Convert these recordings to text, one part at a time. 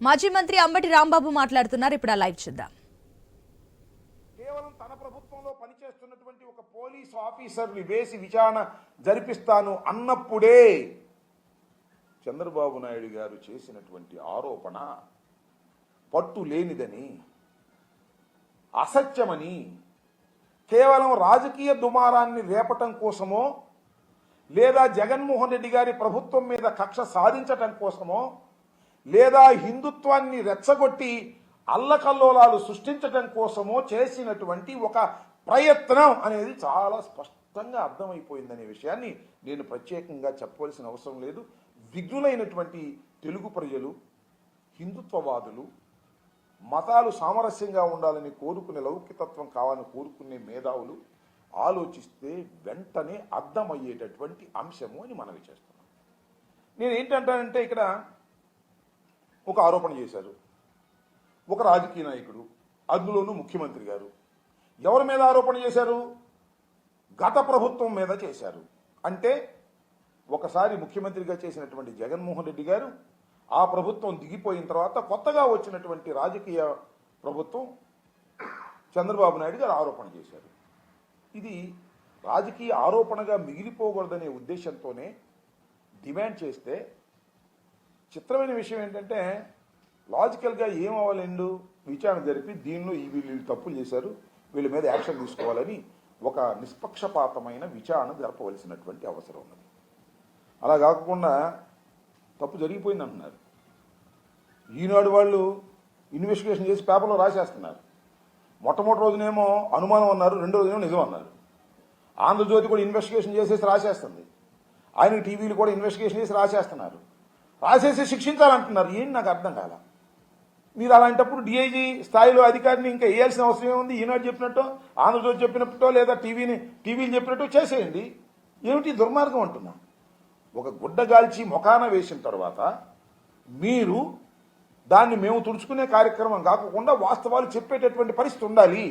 మాజీ మంత్రి అంబటి రాంబాబు మాట్లాడుతున్నారు. ఇప్పుడు ఆ లైవ్ చూద్దాం. కేవలం తన ప్రభుత్వంలో పనిచేస్తున్నటువంటి ఒక పోలీస్ ఆఫీసర్ని వేసి విచారణ జరిపిస్తాను అన్నప్పుడే చంద్రబాబు నాయుడు గారు చేసినటువంటి ఆరోపణ పట్టు లేనిదని అసత్యమని కేవలం రాజకీయ దుమారాన్ని రేపటం కోసమో లేదా జగన్మోహన్ రెడ్డి గారి ప్రభుత్వం మీద కక్ష సాధించటం కోసమో లేదా హిందుత్వాన్ని రెచ్చగొట్టి అల్లకల్లోలాలు సృష్టించటం కోసమో చేసినటువంటి ఒక ప్రయత్నం అనేది చాలా స్పష్టంగా అర్థమైపోయిందనే విషయాన్ని నేను ప్రత్యేకంగా చెప్పవలసిన అవసరం లేదు. విఘ్నులైనటువంటి తెలుగు ప్రజలు హిందుత్వవాదులు మతాలు సామరస్యంగా ఉండాలని కోరుకునే లౌకికతత్వం కావాలని కోరుకునే మేధావులు ఆలోచిస్తే వెంటనే అర్థమయ్యేటటువంటి అంశము అని మనవి చేస్తున్నాం. నేను ఏంటంటానంటే ఇక్కడ ఒక ఆరోపణ చేశారు. ఒక రాజకీయ నాయకుడు అందులోనూ ముఖ్యమంత్రి గారు. ఎవరి మీద ఆరోపణ చేశారు? గత ప్రభుత్వం మీద చేశారు. అంటే ఒకసారి ముఖ్యమంత్రిగా చేసినటువంటి జగన్మోహన్ రెడ్డి గారు ఆ ప్రభుత్వం దిగిపోయిన తర్వాత కొత్తగా వచ్చినటువంటి రాజకీయ ప్రభుత్వం చంద్రబాబు నాయుడు గారు ఆరోపణ చేశారు. ఇది రాజకీయ ఆరోపణగా మిగిలిపోకూడదనే ఉద్దేశంతోనే డిమాండ్ చేస్తే చిత్రమైన విషయం ఏంటంటే లాజికల్గా ఏం అవ్వాలండు విచారణ జరిపి దీనిలో ఈ వీళ్ళు వీళ్ళు తప్పులు చేశారు వీళ్ళ మీద యాక్షన్ తీసుకోవాలని ఒక నిష్పక్షపాతమైన విచారణ జరపవలసినటువంటి అవసరం ఉన్నది. అలా కాకుండా తప్పు జరిగిపోయింది అంటున్నారు ఈనాడు వాళ్ళు ఇన్వెస్టిగేషన్ చేసి పేపర్లో రాసేస్తున్నారు. మొట్టమొదటి రోజునేమో అనుమానం అన్నారు రెండో రోజునేమో నిజం అన్నారు. ఆంధ్రజ్యోతి కూడా ఇన్వెస్టిగేషన్ చేసేసి రాసేస్తుంది. ఆయన టీవీలు కూడా ఇన్వెస్టిగేషన్ చేసి రాసేస్తున్నారు. రాసేసి శిక్షించాలంటున్నారు. ఏంటి నాకు అర్థం కాల? మీరు అలాంటప్పుడు డిఐజీ స్థాయిలో అధికారిని ఇంకా వేయాల్సిన అవసరం ఏముంది? ఈనాడు చెప్పినట్టు ఆంధ్రజ్యోతి చెప్పినట్టో లేదా టీవీని టీవీలు చెప్పినట్టు చేసేయండి. ఏమిటి దుర్మార్గం అంటున్నా? ఒక గుడ్డగాల్చి మొకాన వేసిన తర్వాత మీరు దాన్ని మేము తుడుచుకునే కార్యక్రమం కాకుండా వాస్తవాలు చెప్పేటటువంటి పరిస్థితి ఉండాలి.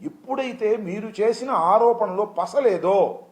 ఎప్పుడైతే మీరు చేసిన ఆరోపణలో పసలేదో